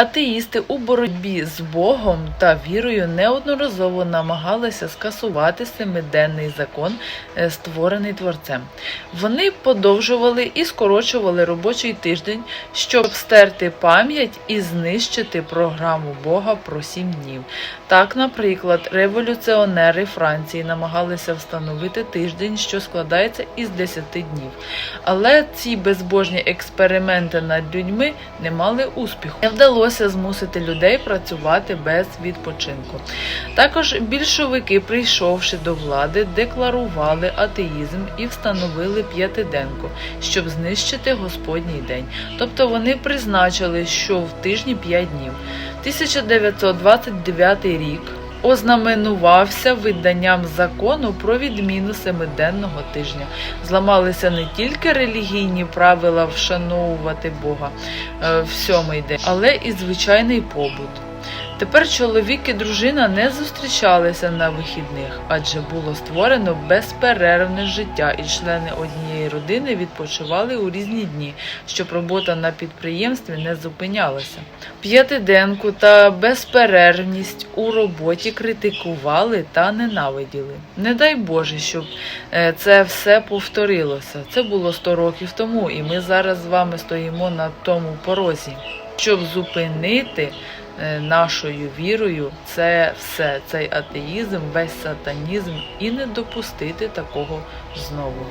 Атеїсти у боротьбі з Богом та вірою неодноразово намагалися скасувати семиденний закон, е, створений творцем. Вони подовжували і скорочували робочий тиждень, щоб стерти пам'ять і знищити програму Бога про сім днів. Так, наприклад, революціонери Франції намагалися встановити тиждень, що складається із 10 днів. Але ці безбожні експерименти над людьми не мали успіху. Не вдалося змусити людей працювати без відпочинку. Також більшовики, прийшовши до влади, декларували атеїзм і встановили п'ятиденку, щоб знищити Господній день. Тобто вони призначили, що в тижні 5 днів. 1929 рік ознаменувався виданням закону про відміну семиденного тижня. Зламалися не тільки релігійні правила вшановувати Бога е, в сьомий день, але і звичайний побут. Тепер чоловік і дружина не зустрічалися на вихідних, адже було створено безперервне життя, і члени однієї родини відпочивали у різні дні, щоб робота на підприємстві не зупинялася. П'ятиденку та безперервність у роботі критикували та ненавиділи. Не дай Боже, щоб е, це все повторилося. Це було 100 років тому, і ми зараз з вами стоїмо на тому порозі. Щоб зупинити нашою вірою це все, цей атеїзм, весь сатанізм і не допустити такого знову.